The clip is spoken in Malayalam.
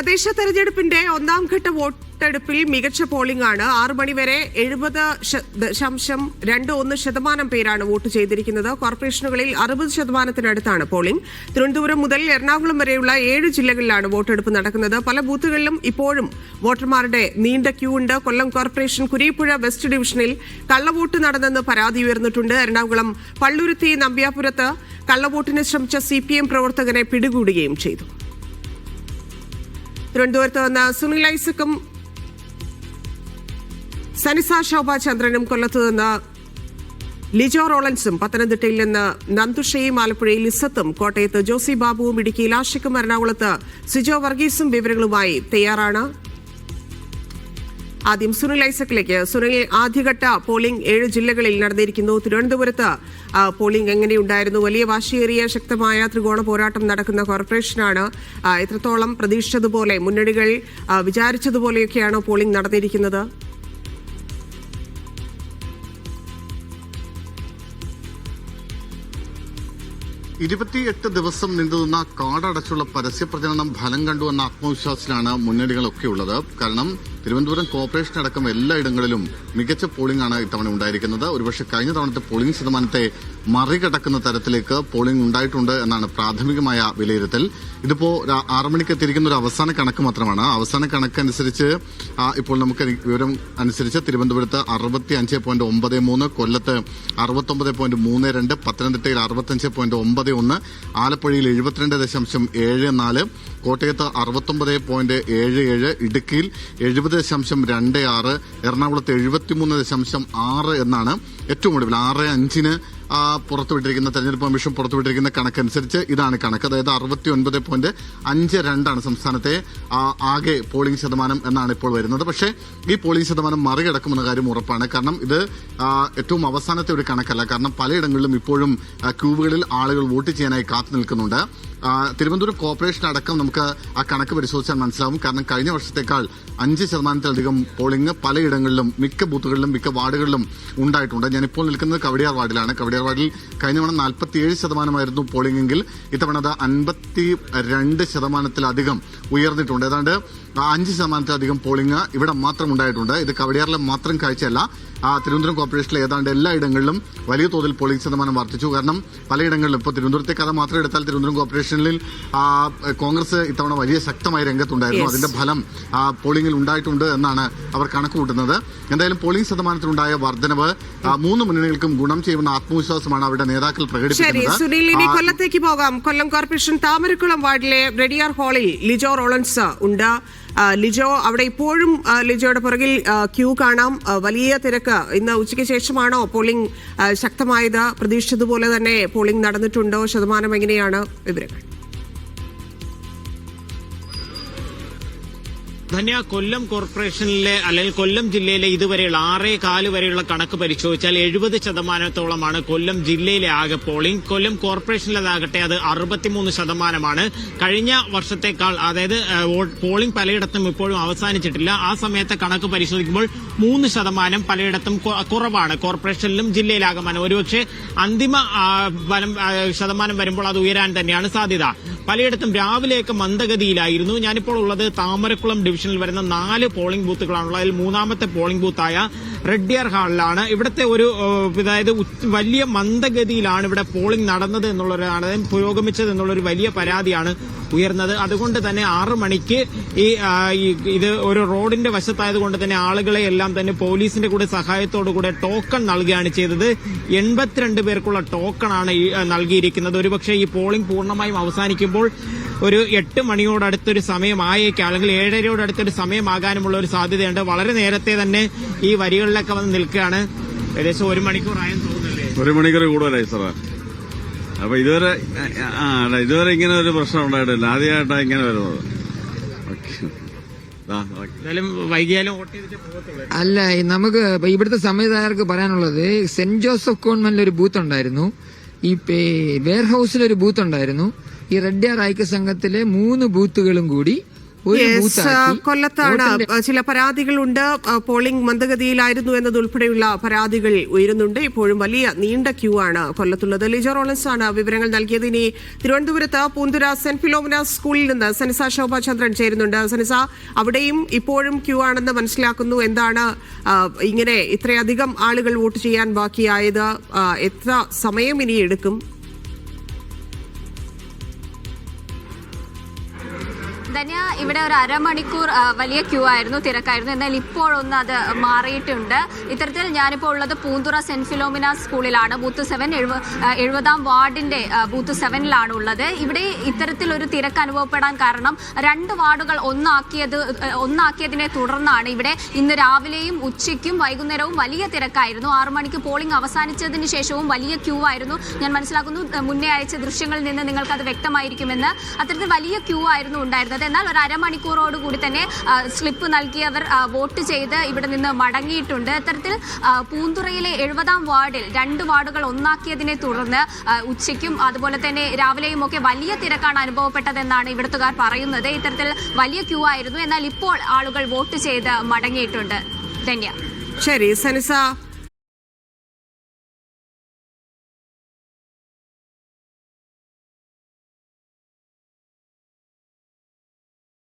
തദ്ദേശ തെരഞ്ഞെടുപ്പിന്റെ ഒന്നാം ഘട്ട വോട്ടെടുപ്പിൽ മികച്ച പോളിംഗ് ആണ്. ആറു മണിവരെ എഴുപത് ദശാംശം രണ്ട് ഒന്ന് ശതമാനം പേരാണ് വോട്ട് ചെയ്തിരിക്കുന്നത്. കോർപ്പറേഷനുകളിൽ അറുപത് ശതമാനത്തിനടുത്താണ് പോളിംഗ് തിരുവനന്തപുരം മുതൽ എറണാകുളം വരെയുള്ള ഏഴ് ജില്ലകളിലാണ് വോട്ടെടുപ്പ് നടക്കുന്നത്. പല ബൂത്തുകളിലും ഇപ്പോഴും വോട്ടർമാരുടെ നീണ്ട ക്യൂ ഉണ്ട്. കൊല്ലം കോർപ്പറേഷൻ കുരീപ്പുഴ വെസ്റ്റ് ഡിവിഷനിൽ കള്ളവോട്ട് നടന്നെന്ന് പരാതി ഉയർന്നിട്ടുണ്ട്. എറണാകുളം പള്ളുരുത്തി നമ്പ്യാപുരത്ത് കള്ളവോട്ടിന് ശ്രമിച്ച സി പ്രവർത്തകനെ പിടികൂടുകയും ചെയ്തു. തിരുവനന്തപുരത്ത് നിന്ന് സുനിൽ ഐസക്കും സനിസ ശോഭാചന്ദ്രനും കൊല്ലത്ത് നിന്ന് ലിജോ റോളൻസും പത്തനംതിട്ടയിൽ നിന്ന് നന്ദുഷയും ആലപ്പുഴയിൽ ഇസത്തും കോട്ടയത്ത് ജോസി ബാബുവും ഇടുക്കിയിൽ ആഷിക്കും എറണാകുളത്ത് സിജോ വർഗീസും വിവരങ്ങളുമായി തയ്യാറാണ്. ആദ്യം സുനിൽ ഐസക്കിലേക്ക്. സുനിൽ ആദ്യഘട്ട പോളിംഗ് ഏഴ് ജില്ലകളിൽ നടന്നിരിക്കുന്നു. തിരുവനന്തപുരത്ത് പോളിംഗ് എങ്ങനെയുണ്ടായിരുന്നു? വലിയ വാശിയേറിയ ശക്തമായ ത്രികോണ പോരാട്ടം നടക്കുന്ന കോർപ്പറേഷനാണ് എത്രത്തോളം പ്രതീക്ഷിച്ചതുപോലെ മുന്നണികൾ വിചാരിച്ചതുപോലെയൊക്കെയാണോ പോളിംഗ് നടന്നിരിക്കുന്നത്? ഇരുപത്തിയെട്ട് ദിവസം നീണ്ടുനിന്ന കാടടച്ചുള്ള പരസ്യപ്രചരണം ഫലം കണ്ടുവെന്ന ആത്മവിശ്വാസത്തിലാണ് മുന്നണികളൊക്കെ ഉള്ളത്. കാരണം തിരുവനന്തപുരം കോർപ്പറേഷൻ അടക്കം എല്ലായിടങ്ങളിലും മികച്ച പോളിംഗ് ആണ് ഇത്തവണ ഉണ്ടായിരിക്കുന്നത്. ഒരുപക്ഷെ കഴിഞ്ഞ തവണത്തെ പോളിംഗ് ശതമാനത്തെ മറികടക്കുന്ന തരത്തിലേക്ക് പോളിംഗ് ഉണ്ടായിട്ടുണ്ട് എന്നാണ് പ്രാഥമികമായ വിലയിരുത്തൽ. ഇതിപ്പോ ആറ് മണിക്ക് എത്തിയിരിക്കുന്ന ഒരു അവസാന കണക്ക് മാത്രമാണ്. അവസാന കണക്ക് അനുസരിച്ച് ഇപ്പോൾ നമുക്ക് വിവരം അനുസരിച്ച് തിരുവനന്തപുരത്ത് അറുപത്തി അഞ്ച് പോയിന്റ് ഒമ്പത് മൂന്ന് കൊല്ലത്ത് അറുപത്തൊമ്പത് പോയിന്റ് മൂന്ന് രണ്ട് പത്തനംതിട്ടയിൽ അറുപത്തഞ്ച് പോയിന്റ് ഒമ്പത് ഒന്ന് ആലപ്പുഴയിൽ എഴുപത്തിരണ്ട് ദശാംശം ഏഴ് നാല് കോട്ടയത്ത് അറുപത്തൊമ്പത് പോയിന്റ് ഏഴ് ഏഴ് ഇടുക്കിയിൽ എഴുപത് ദശാംശം രണ്ട് ആറ് എറണാകുളത്ത് എഴുപത്തിമൂന്ന് ദശാംശം ആറ് എന്നാണ് ഏറ്റവും ഒടുവിൽ ആറ് അഞ്ചിന് പുറത്തുവിട്ടിരിക്കുന്ന തെരഞ്ഞെടുപ്പ് കമ്മീഷൻ പുറത്തുവിട്ടിരിക്കുന്ന കണക്കനുസരിച്ച് ഇതാണ് കണക്ക്. അതായത് അറുപത്തി ഒൻപത് പോയിന്റ് അഞ്ച് രണ്ടാണ് സംസ്ഥാനത്തെ ആകെ പോളിംഗ് ശതമാനം എന്നാണ് ഇപ്പോൾ വരുന്നത്. പക്ഷേ ഈ പോളിംഗ് ശതമാനം മറികടക്കുമെന്ന കാര്യം ഉറപ്പാണ്. കാരണം ഇത് ഏറ്റവും അവസാനത്തെ ഒരു കണക്കല്ല. കാരണം പലയിടങ്ങളിലും ഇപ്പോഴും ആ, ക്യൂവുകളിൽ ആളുകൾ വോട്ട് ചെയ്യാനായി കാത്തു നിൽക്കുന്നുണ്ട്. തിരുവനന്തപുരം കോർപ്പറേഷൻ അടക്കം നമുക്ക് ആ കണക്ക് പരിശോധിച്ചാൽ മനസ്സിലാവും. കാരണം കഴിഞ്ഞ വർഷത്തേക്കാൾ അഞ്ച് ശതമാനത്തിലധികം പോളിംഗ് പലയിടങ്ങളിലും മിക്ക ബൂത്തുകളിലും മിക്ക വാർഡുകളിലും ഉണ്ടായിട്ടുണ്ട്. ഞാനിപ്പോൾ നിൽക്കുന്നത് കവടിയാർ വാർഡിലാണ്. കവടിയാർ വാർഡിൽ കഴിഞ്ഞ തവണ നാൽപ്പത്തിയേഴ് ശതമാനമായിരുന്നു പോളിംഗ് എങ്കിൽ ഇത്തവണ അത് അൻപത്തി രണ്ട് ശതമാനത്തിലധികം ഉയർന്നിട്ടുണ്ട്. ഏതാണ്ട് അഞ്ച് ശതമാനത്തിലധികം പോളിംഗ് ഇവിടെ മാത്രം ഉണ്ടായിട്ടുണ്ട്. ഇത് കവടിയാറിലെ മാത്രം കാഴ്ചയല്ല. ആ, തിരുവനന്തപുരം കോർപ്പറേഷനിലെ ഏതാണ്ട് എല്ലായിടങ്ങളിലും വലിയ തോതിൽ പോളിംഗ് ശതമാനം വർദ്ധിച്ചു. കാരണം പലയിടങ്ങളിലും ഇപ്പോൾ തിരുവനന്തപുരത്തെ കഥ മാത്രം എടുത്താൽ തിരുവനന്തപുരം കോർപ്പറേഷനിൽ കോൺഗ്രസ് ഇത്തവണ വലിയ ശക്തമായ രംഗത്തുണ്ടായിരുന്നു. അതിന്റെ ഫലം ആ, പോളിംഗിൽ ഉണ്ടായിട്ടുണ്ട് എന്നാണ് അവർ കണക്ക് കൂട്ടുന്നത് എന്തായാലും പോളിംഗ് ശതമാനത്തിലുണ്ടായ വർധനവ് മൂന്ന് മുന്നണികൾക്കും ഗുണം ചെയ്യുമെന്ന ആത്മവിശ്വാസമാണ് അവരുടെ നേതാക്കൾ പ്രകടിപ്പിക്കുന്നത്. കൊല്ലത്തേക്ക് പോകാം. കൊല്ലം കോർപ്പറേഷൻ താമരക്കുളം വാർഡിലെ റെഡിയാർ ഹാളിൽ ലിജോ റോളൻസ് ഉണ്ട്. ലിജോ അവിടെ ഇപ്പോഴും ലിജോയുടെ പുറകിൽ ക്യൂ കാണാം. വലിയ തിരക്ക്. ഇന്ന് ഉച്ചയ്ക്ക് ശേഷമാണോ പോളിംഗ് ശക്തമായത്? പ്രതീക്ഷിച്ചതുപോലെ തന്നെ പോളിംഗ് നടന്നിട്ടുണ്ടോ? ശതമാനം എങ്ങനെയാണ് വിവരങ്ങൾ? ധന്യ കൊല്ലം കോർപ്പറേഷനിലെ അല്ലെങ്കിൽ കൊല്ലം ജില്ലയിലെ ഇതുവരെയുള്ള ആറേ കാൽ വരെയുള്ള കണക്ക് പരിശോധിച്ചാൽ എഴുപത് ശതമാനത്തോളമാണ് കൊല്ലം ജില്ലയിലെ ആകെ പോളിംഗ്. കൊല്ലം കോർപ്പറേഷനിലതാകട്ടെ അത് അറുപത്തിമൂന്ന് ശതമാനമാണ്. കഴിഞ്ഞ വർഷത്തേക്കാൾ അതായത് പോളിംഗ് പലയിടത്തും ഇപ്പോഴും അവസാനിച്ചിട്ടില്ല. ആ സമയത്തെ കണക്ക് പരിശോധിക്കുമ്പോൾ മൂന്ന് ശതമാനം പലയിടത്തും കുറവാണ്. കോർപ്പറേഷനിലും ജില്ലയിലാകമാനം ഒരുപക്ഷെ അന്തിമ ശതമാനം വരുമ്പോൾ അത് ഉയരാൻ തന്നെയാണ് സാധ്യത. പലയിടത്തും രാവിലെയൊക്കെ മന്ദഗതിയിലായിരുന്നു. ഞാനിപ്പോൾ ഉള്ളത് താമരക്കുളം ഡിവിഷനിൽ വരുന്ന നാല് പോളിംഗ് ബൂത്തുകളാണുള്ളത്. അതിൽ മൂന്നാമത്തെ പോളിംഗ് ബൂത്തായ റെഡ്ഡിയർ ഹാളിലാണ്. ഇവിടുത്തെ ഒരു അതായത് വലിയ മന്ദഗതിയിലാണ് ഇവിടെ പോളിംഗ് നടന്നത് എന്നുള്ളൊരാണ് പുരോഗമിച്ചത് എന്നുള്ളൊരു വലിയ പരാതിയാണ് ഉയർന്നത്. അതുകൊണ്ട് തന്നെ ആറു മണിക്ക് ഈ ഇത് ഒരു റോഡിന്റെ വശത്തായതുകൊണ്ട് തന്നെ ആളുകളെ എല്ലാം തന്നെ പോലീസിന്റെ കൂടെ സഹായത്തോടു കൂടെ ടോക്കൺ നൽകുകയാണ് ചെയ്തത്. എൺപത്തിരണ്ട് പേർക്കുള്ള ടോക്കണാണ് നൽകിയിരിക്കുന്നത്. ഒരുപക്ഷെ ഈ പോളിംഗ് പൂർണമായും അവസാനിക്കുമ്പോൾ ഒരു എട്ട് മണിയോടടുത്തൊരു സമയമായേക്കാം. അല്ലെങ്കിൽ ഏഴരയോടടുത്തൊരു സമയമാകാനുമുള്ള ഒരു സാധ്യതയുണ്ട്. വളരെ നേരത്തെ തന്നെ ഈ വരികളിലൊക്കെ വന്ന് നിൽക്കുകയാണ്. ഏകദേശം ഒരു മണിക്കൂറായെന്ന് തോന്നുന്നല്ലേ? ഒരു മണിക്കൂർ കൂടുതലായി സാറേ. അപ്പൊ ഇതുവരെ ആ അല്ല ഇതുവരെ ഇങ്ങനെ ഒരു പ്രശ്നം ഉണ്ടായിട്ടില്ല. ആദ്യമായിട്ടാണ് ഇങ്ങനെ വരുന്നത്. അല്ല നമുക്ക് ഇവിടുത്തെ സംവിധായകർക്ക് പറയാനുള്ളത് സെന്റ് ജോസഫ് കോൺവെന്റിൽ ഒരു ബൂത്ത് ഉണ്ടായിരുന്നു. ഈ വെയർ ഹൗസിൽ ഒരു ബൂത്ത് ഉണ്ടായിരുന്നു. ഈ റെഡ്യാർ ഐക്യ സംഘത്തിലെ മൂന്ന് ബൂത്തുകളും കൂടി കൊല്ലത്താണ്. ചില പരാതികളുണ്ട്. പോളിംഗ് മന്ദഗതിയിലായിരുന്നു എന്നതുൾപ്പെടെയുള്ള പരാതികൾ ഉയരുന്നുണ്ട്. ഇപ്പോഴും വലിയ നീണ്ട ക്യൂ ആണ് കൊല്ലത്തുള്ളത്. ലിജോ റോളൻസ് ആണ് വിവരങ്ങൾ നൽകിയത്. ഇനി തിരുവനന്തപുരത്ത് പൂന്തുര സെന്റ് ഫിലോമിന സ്കൂളിൽ നിന്ന് സനിസ ശോഭാചന്ദ്രൻ ചേരുന്നുണ്ട്. സനിസ അവിടെയും ഇപ്പോഴും ക്യൂ ആണെന്ന് മനസ്സിലാക്കുന്നു. എന്താണ് ഇങ്ങനെ ഇത്രയധികം ആളുകൾ വോട്ട് ചെയ്യാൻ ബാക്കിയായത്? എത്ര സമയം ഇനി എടുക്കും? ധന്യ ഇവിടെ ഒരു അരമണിക്കൂർ വലിയ ക്യൂ ആയിരുന്നു തിരക്കായിരുന്നു. എന്നാൽ ഇപ്പോഴൊന്ന് അത് മാറിയിട്ടുണ്ട്. ഇത്തരത്തിൽ ഞാനിപ്പോൾ ഉള്ളത് പൂന്തുറ സെന്റ് ഫിലോമിന സ്കൂളിലാണ്. ബൂത്ത് സെവൻ എഴുപതാം വാർഡിന്റെ ബൂത്ത് സെവനിലാണ് ഉള്ളത്. ഇവിടെ ഇത്തരത്തിൽ ഒരു തിരക്ക് അനുഭവപ്പെടാൻ കാരണം രണ്ട് വാർഡുകൾ ഒന്നാക്കിയത് ഒന്നാക്കിയതിനെ തുടർന്നാണ് ഇവിടെ ഇന്ന് രാവിലെയും ഉച്ചയ്ക്കും വൈകുന്നേരവും വലിയ തിരക്കായിരുന്നു. ആറു മണിക്ക് പോളിംഗ് അവസാനിച്ചതിന് ശേഷവും വലിയ ക്യൂ ആയിരുന്നു. ഞാൻ മനസ്സിലാക്കുന്നു മുന്നേ അയച്ച ദൃശ്യങ്ങളിൽ നിന്ന് നിങ്ങൾക്ക് അത് വ്യക്തമായിരിക്കുമെന്ന്. അത്തരത്തിൽ വലിയ ക്യൂ ആയിരുന്നു ഉണ്ടായിരുന്നത്. എന്നാൽ ഒരു അരമണിക്കൂറോട് കൂടി തന്നെ സ്ലിപ്പ് നൽകിയവർ വോട്ട് ചെയ്ത് ഇവിടെ നിന്ന് മടങ്ങിയിട്ടുണ്ട്. അത്തരത്തിൽ പൂന്തുറയിലെ എഴുപതാം വാർഡിൽ രണ്ട് വാർഡുകൾ ഒന്നാക്കിയതിനെ തുടർന്ന് ഉച്ചയ്ക്കും അതുപോലെ തന്നെ രാവിലെയും ഒക്കെ വലിയ തിരക്കാണ് അനുഭവപ്പെട്ടതെന്നാണ് ഇവിടുത്തുകാർ പറയുന്നത്. ഇത്തരത്തിൽ വലിയ ക്യൂ ആയിരുന്നു. എന്നാൽ ഇപ്പോൾ ആളുകൾ വോട്ട് ചെയ്ത് മടങ്ങിയിട്ടുണ്ട്. ധന്യ. ശരി സനിസ